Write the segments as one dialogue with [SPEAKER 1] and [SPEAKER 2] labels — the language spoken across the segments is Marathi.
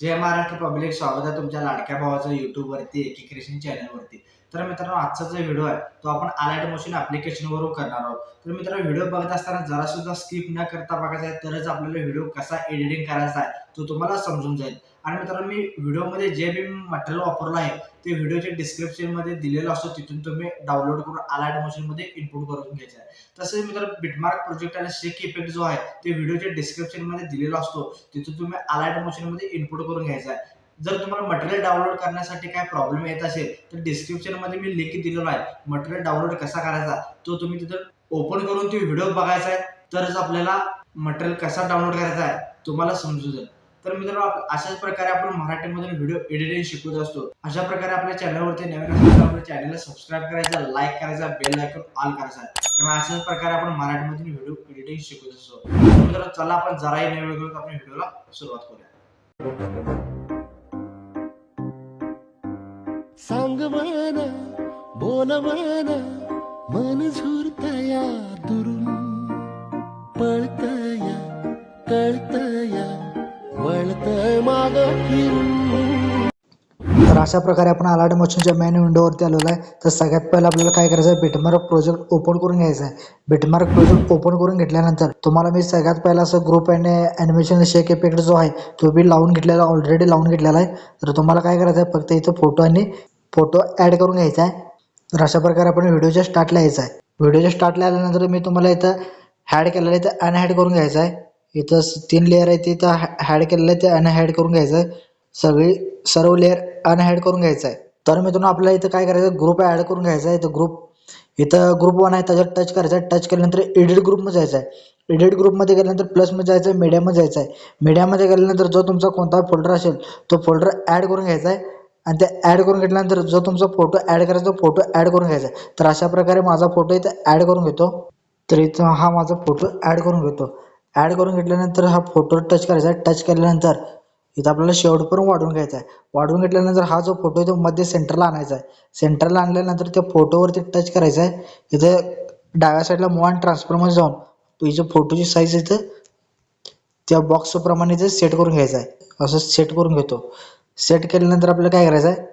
[SPEAKER 1] जय महाराष्ट्र पब्लिक स्वागत आहे तुमच्या लाडक्या भावाचं युट्यूबवरती एकीक्रेशन चॅनलवरती तर मित्रांनो आजचा जो व्हिडिओ आहे तो आपण अलाइट मोशन ॲप्लिकेशनवरून करणार आहोत. तर मित्रांनो व्हिडिओ बघत असताना जरा सुद्धा स्किप न करता बघायचा आहे तरच आपल्याला व्हिडिओ कसा एडिटिंग करायचा आहे तो तुम्हाला समजून जाईल. आणि मित्रांनो मी व्हिडिओमध्ये जे बी मटेरियल वापरलं आहे ते व्हिडिओच्या डिस्क्रिप्शनमध्ये दिलेलं असतो तिथून तुम्ही डाउनलोड करून अलाइट मोशनमध्ये इनपुट करून घ्यायचं आहे. तसेच मित्रांनो बिटमार्क प्रोजेक्ट आणि शेक इफेक्ट जो आहे ते व्हिडिओच्या डिस्क्रिप्शनमध्ये दिलेला असतो तिथून तुम्ही अलाइट मोशनमध्ये इनपुट करून घ्यायचा आहे. जर तुम्हाला मटेरियल डाउनलोड करण्यासाठी काय प्रॉब्लेम येत असेल तर डिस्क्रिप्शनमध्ये मी लिंक दिलेला आहे. मटेरियल डाउनलोड कसा करायचा तो तुम्ही तिथं ओपन करून तो व्हिडिओ बघायचा आहे. तरच आपल्याला मटेरियल कसा डाउनलोड करायचा आहे तुम्हाला समजू जाईल तर मित्रांनो अशाच प्रकारे आपण मराठीमधून व्हिडिओ एडिटिंग शिकवत असतो. अशा प्रकारे आपल्या चॅनलवरती नवीन आपल्या चॅनलला सबस्क्राईब करायचा लाईक करायचा बेल आयकॉन ऑल करायचा कारण अशाच प्रकारे आपण मराठीमधून व्हिडिओ एडिटिंग शिकवत असतो. मित्रांनो चला आपण जराही नवीन आपण व्हिडिओला सुरुवात करूया.
[SPEAKER 2] सांग मन बोल मन मन झुरतया दुरून पळतया कळतया वळतय माग फिरून.
[SPEAKER 3] तर अशा प्रकारे आपण अलार्ट मशीनच्या मेन विंडोवरती आलेलो आहे. तर सगळ्यात पहिलं आपल्याला काय करायचं आहे? बिटमार्क प्रोजेक्ट ओपन करून घ्यायचा आहे. बिटमार्क प्रोजेक्ट ओपन करून घेतल्यानंतर तुम्हाला मी सगळ्यात पहिला असं group and animation shake effect जो आहे तो बी लावून घेतलेला ऑलरेडी लावून घेतलेला आहे. तर तुम्हाला काय करायचं आहे? फक्त इथं फोटो आणि फोटो ॲड करून घ्यायचा आहे. तर अशा प्रकारे आपण व्हिडिओच्या स्टार्टला यायचं आहे. व्हिडिओच्या स्टार्टला आल्यानंतर मी तुम्हाला इथं हॅड केलेलं आहे इथं अनहॅड करून घ्यायचं आहे. इथं तीन लेअर आहे ते इथं हॅड केलेलं आहे ते अनहॅड करून घ्यायचं आहे. सगळी सर्व लेअर अनहॅड करून घ्यायचं आहे. तर मित्रांनो आपल्याला इथं काय करायचं ग्रुप ॲड करून घ्यायचा आहे. इथं ग्रुप इथं ग्रुप वन आहे. त्याच्यात टच करायचा आहे. टच केल्यानंतर एडिट ग्रुपमध्ये जायचं आहे. एडिट ग्रुपमध्ये गेल्यानंतर प्लसमध्ये जायचं आहे. मीडियामध्ये जायचं आहे. मीडियामध्ये गेल्यानंतर जो तुमचा कोणता फोल्डर असेल तो फोल्डर ॲड करून घ्यायचा आहे. आणि ते ॲड करून घेतल्यानंतर जो तुमचा फोटो ॲड करायचा तो फोटो ॲड करून घ्यायचा. आहे तर अशा प्रकारे माझा फोटो इथं ॲड करून घेतो. तर इथं हा माझा फोटो ॲड करून घेतो. ॲड करून घेतल्यानंतर हा फोटो टच करायचा. आहे टच केल्यानंतर इथं आपल्याला शेवटपर्यंत वाढवून घ्यायचा आहे. वाढवून घेतल्यानंतर हा जो फोटो आहे तो मध्ये सेंटरला आणायचा आहे. सेंटरला आणल्यानंतर त्या फोटोवरती टच करायचा आहे. इथं डाव्या साईडला मूव अँड ट्रान्सफरमध्ये जाऊन इथं फोटोची साईज इथं त्या बॉक्सप्रमाणे इथं सेट करून घ्यायचं आहे. असं सेट करून घेतो. सेट केल्यानंतर आपल्याला काय करायचं आहे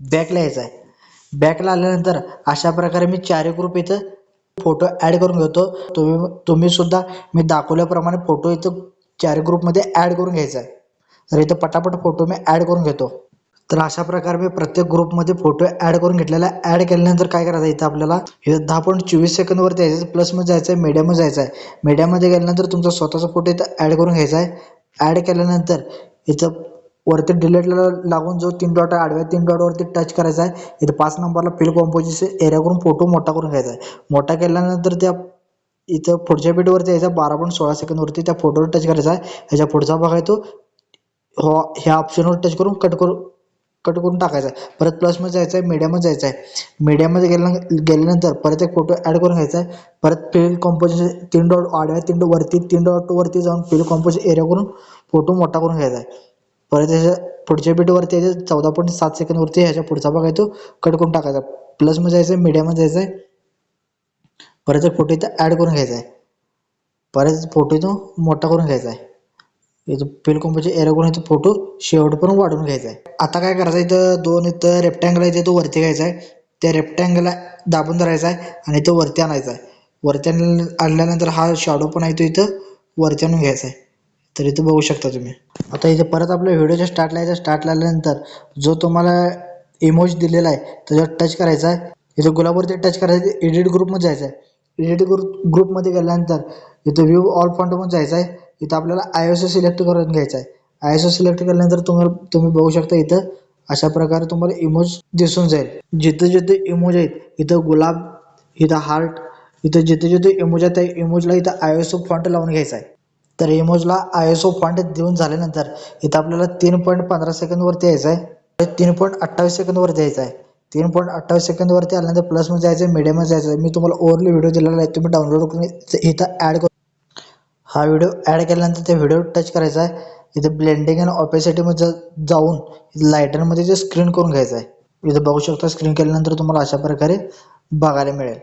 [SPEAKER 3] बॅकला यायचं आहे बॅकला आल्यानंतर अशा प्रकारे मी चारही ग्रुप इथं फोटो ॲड करून घेतो. तुम्ही तुम्ही सुद्धा मी दाखवल्याप्रमाणे फोटो इथं चार ग्रुपमध्ये ॲड करून घ्यायचा आहे तर इथं पटापट फोटो मी ॲड करून घेतो. तर अशा प्रकारे मी प्रत्येक ग्रुपमध्ये फोटो ॲड करून घेतलेला आहे ॲड केल्यानंतर काय करायचं इथं आपल्याला? इथं दहा पॉईंट चोवीस सेकंदवरती यायचं प्लसमध्ये जायचं आहे मीडियामध्ये जायचं आहे मीडियामध्ये गेल्यानंतर तुमचा स्वतःचा फोटो इथं ॲड करून घ्यायचा आहे ॲड केल्यानंतर इथं वरती डिलेटला लागून जो तीन डॉट आहे आडव्या तीन डॉटवरती टच करायचा आहे इथं पाच नंबरला फिल कॉम्पोजिशन एरिया करून फोटो मोठा करून घ्यायचा आहे. मोठा केल्यानंतर त्या इथं पुढच्या बीटवरती यायचा बारा पॉईंट सोळा सेकंदवरती त्या फोटोवर टच करायचा आहे. ह्याच्या पुढचा भाग आहे तो हो ह्या ऑप्शनवर टच करून कट करून कट करून टाकायचा आहे. परत प्लसमध्ये जायचं आहे मीडियामध्ये जायचं आहे. मीडियामध्ये गेल्या गेल्यानंतर परत एक फोटो ॲड करून घ्यायचा आहे. परत फिल कॉम्पोजिशन तीन डॉट आडव्या तीन डॉट वरती तीन डॉट वरती जाऊन फिल कॉम्पोजिशन एरिया करून फोटो मोठा करून घ्यायचा आहे. परत त्याच्या पुढच्या बीटवरती यायचं चौदा पॉईंट सात सेकंदवरती ह्याच्या पुढचा भाग आहे तो कट करून टाकायचा. प्लसमध्ये जायचं आहे मीडियामध्ये जायचं आहे परत फोटो इथं ॲड करून घ्यायचा आहे. परत फोटो इथं मोठा करून घ्यायचा आहे. इथं फिल कॉम्पोचे एरो करून इथं फोटो शेवटपर्यंत वाढवून घ्यायचा आहे. आता काय करायचं इथं दोन इथं रेक्टँगल आहे तो वरती घ्यायचा आहे. त्या रेक्टँगलला दाबून धरायचा आहे आणि तो वरती आणायचा आहे. वरती आणल्यानंतर हा शॅडो पण आहे तो इथं वरती आणून घ्यायचा आहे. तर इथं बघू शकता तुम्ही. आता इथे परत आपल्या व्हिडिओच्या स्टार्टला यायचं स्टार्टला आल्यानंतर जो तुम्हाला इमोज दिलेला आहे त्याच्यावर टच करायचा आहे. इथं गुलाबवरती टच करायचं एडिट ग्रुपमध्ये जायचं आहे. एडिट ग्रुप ग्रुपमध्ये गेल्यानंतर इथं व्ह्यू ऑल फॉन्टमध्ये जायचं आहे. इथं आपल्याला आय एस ओ सिलेक्ट करून घ्यायचा आहे. आय एस ओ सिलेक्ट केल्यानंतर तुम्हाला तुम्ही बघू शकता इथं अशा प्रकारे तुम्हाला इमोज दिसून जाईल. जिथे जिथे इमोज आहेत इथं गुलाब इथं हार्ट इथं जिथे जिथे इमोज आहेत त्या इमोजला इथं आय एस ओ फॉन्ट लावून घ्यायचा आहे. तर इमोजला आय एस ओ फॉन्ट देऊन झाल्यानंतर इथं आपल्याला तीन पॉईंट पंधरा सेकंदवरती यायचं आहे. तीन पॉईंट अठ्ठावीस सेकंदवरती यायचं आहे. तीन पॉईंट अठ्ठावीस सेकंदवरती आल्यानंतर प्लसमध्ये जायचं आहे मीडियममध्ये जायचं आहे. मी तुम्हाला ओव्हरली व्हिडिओ दिलेला आहे तुम्ही डाउनलोड करून इथं ॲड करू हा व्हिडिओ ॲड केल्यानंतर ते व्हिडिओ टच करायचा आहे. इथं ब्लेंडिंग आणि ऑपेसिटीमध्ये जाऊन लायटरमध्ये जे स्क्रीन करून घ्यायचं आहे. इथं बघू शकता स्क्रीन केल्यानंतर तुम्हाला अशा प्रकारे बघायला मिळेल.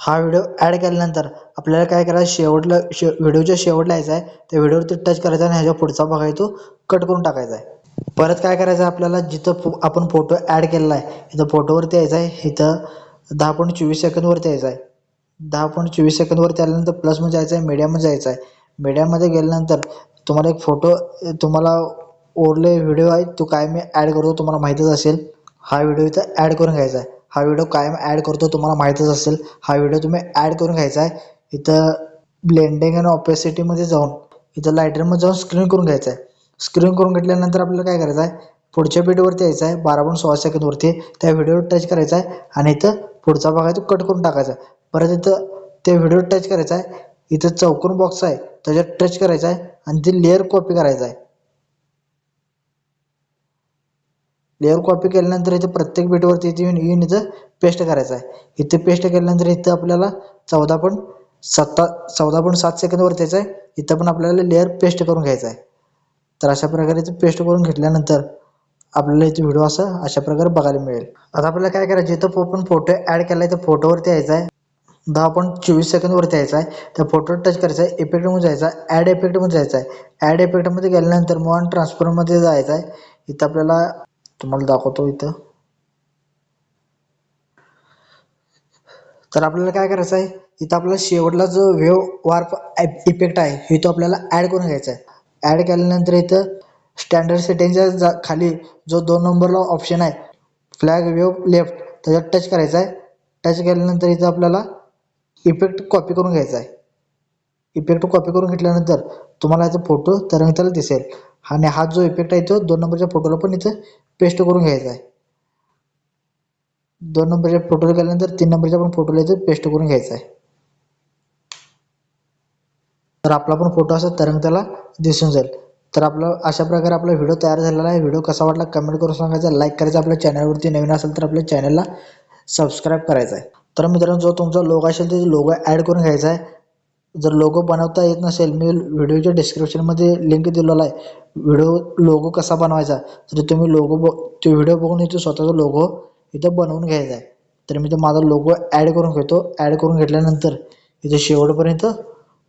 [SPEAKER 3] हा व्हिडिओ ॲड केल्यानंतर आपल्याला काय करायचं शेवटला शे व्हिडिओच्या शेवटला यायचा आहे. त्या व्हिडिओवरती टच करायचा आणि ह्याच्या पुढचा भाग आहे तो कट करून टाकायचा आहे. परत काय करायचं आहे आपल्याला जिथं फो- आपण फोटो ॲड केलेला आहे इथं फोटोवरती यायचं आहे. इथं दहा पॉईंट चोवीस सेकंदवरती यायचं आहे. दहा पॉईंट चोवीस सेकंदवरती आल्यानंतर प्लसमध्ये जायचं आहे मीडियामध्ये जायचं आहे. मीडियामध्ये गेल्यानंतर तुम्हाला एक फोटो तुम्हाला ओरले व्हिडिओ आहे तो काय मी ॲड करतो तुम्हाला माहीतच असेल. हा व्हिडिओ इथं ॲड करून घ्यायचा आहे. हा व्हिडिओ कायम ॲड करतो तुम्हाला माहीतच असेल. हा व्हिडिओ तुम्ही ॲड करून घ्यायचा आहे. इथं ब्लेंडिंग आणि ऑपेसिटीमध्ये जाऊन इथं लायटरमध्ये जाऊन स्क्रीन करून घ्यायचं आहे. स्क्रीन करून घेतल्यानंतर आपल्याला काय करायचं आहे? पुढच्या पेटीवरती यायचं आहे बारा पॉईंट सोळा सेकंदवरती त्या व्हिडिओवर टच करायचा आहे आणि इथं पुढचा भाग आहे तो कट करून टाकायचा आहे. परत इथं ते व्हिडिओ टच करायचा आहे. इथं चौकोन बॉक्स आहे त्याच्यात टच करायचा आहे आणि ते लेअर कॉपी करायचा आहे. लेअर कॉपी केल्यानंतर इथे प्रत्येक बीटवरती इथे येऊन येऊन इथं पेस्ट करायचं आहे. इथे पेस्ट केल्यानंतर इथं आपल्याला चौदा पण सत्ता चौदा पण सात सेकंदवर यायचं आहे. इथं पण आपल्याला लेअर पेस्ट करून घ्यायचा आहे. तर अशा प्रकारे इथं पेस्ट करून घेतल्यानंतर आपल्याला इथे व्हिडिओ असं अशा प्रकारे बघायला मिळेल. आता आपल्याला काय करायचं? इथं आपण फोटो ॲड केला आहे तर फोटोवरती यायचं आहे. दहा पॉईंट चोवीस सेकंदवरती यायचं आहे. त्या फोटोवर टच करायचा आहे. इफेक्टमध्ये जायचं आहे. ॲड इफेक्टमध्ये जायचं आहे. ॲड इफेक्टमध्ये गेल्यानंतर मॉन ट्रान्सफरमध्ये जायचं आहे. इथं आपल्याला तुम्हाला दाखवतो इथं. तर आपल्याला काय करायचं आहे? इथं आपला शेवटला जो वेव वार्प इफेक्ट आहे हे तो आपल्याला ॲड करून घ्यायचा आहे. ॲड केल्यानंतर इथं स्टँडर्ड सेटिंगच्या जा खाली जो दोन नंबरला ऑप्शन आहे फ्लॅग वेव लेफ्ट त्याच्यात टच करायचा आहे. टच केल्यानंतर इथं आपल्याला इफेक्ट कॉपी करून घ्यायचा आहे. इफेक्ट कॉपी करून घेतल्यानंतर तुम्हाला याचा फोटो तरंगताला दिसेल. आणि हा जो इफेक्ट आहे तो दोन नंबरच्या फोटोला पण इथं पेस्ट करून घ्यायचा आहे. दोन नंबरच्या फोटोला गेल्यानंतर तीन नंबरच्या पण फोटोला इथं पेस्ट करून घ्यायचा आहे. तर आपला पण फोटो असा तरंगताला दिसून जाईल. तर आपलं अशा प्रकारे आपला व्हिडिओ तयार झालेला आहे. व्हिडिओ कसा वाटला कमेंट करून सांगायचा. लाईक करायचा. आपल्या चॅनलवरती नवीन असेल तर आपल्या चॅनलला सबस्क्राईब करायचा आहे. तर मित्रांनो जो तुमचा लोगो असेल ते लोगो ॲड करून घ्यायचा आहे. जर लोगो बनवता येत नसेल मी व्हिडिओच्या डिस्क्रिप्शनमध्ये लिंक दिलेला आहे. व्हिडिओ लोगो कसा बनवायचा? तर तुम्ही लोगो ब तो व्हिडिओ बघून इथे स्वतःचा लोगो इथं बनवून घ्यायचा आहे. तर मी तो माझा लोगो ॲड करून घेतो. ॲड करून घेतल्यानंतर इथे शेवटपर्यंत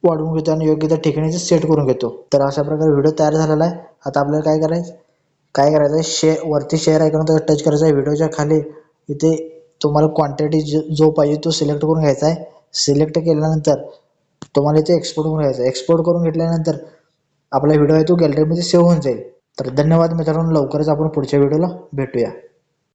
[SPEAKER 3] वाढवून घेतो आणि योग्य त्या ठिकाणी सेट करून घेतो. तर अशा प्रकारे व्हिडिओ तयार झालेला आहे. आता आपल्याला काय करायचं? काय करायचं? आहे शे वरती शेअर ऐकून त्याचा टच करायचा आहे. व्हिडिओच्या खाली इथे तुम्हाला क्वांटिटी जो जो पाहिजे तो सिलेक्ट करून घ्यायचा आहे. सिलेक्ट केल्यानंतर तुम्हाला इथे एक्सपोर्ट करून घ्यायचं एक्सपोर्ट करून घेतल्यानंतर आपला व्हिडिओ आहे तो गॅलरीमध्ये सेव्ह होऊन जाईल. तर धन्यवाद मित्रांनो. लवकरच आपण पुढच्या व्हिडिओला भेटूया.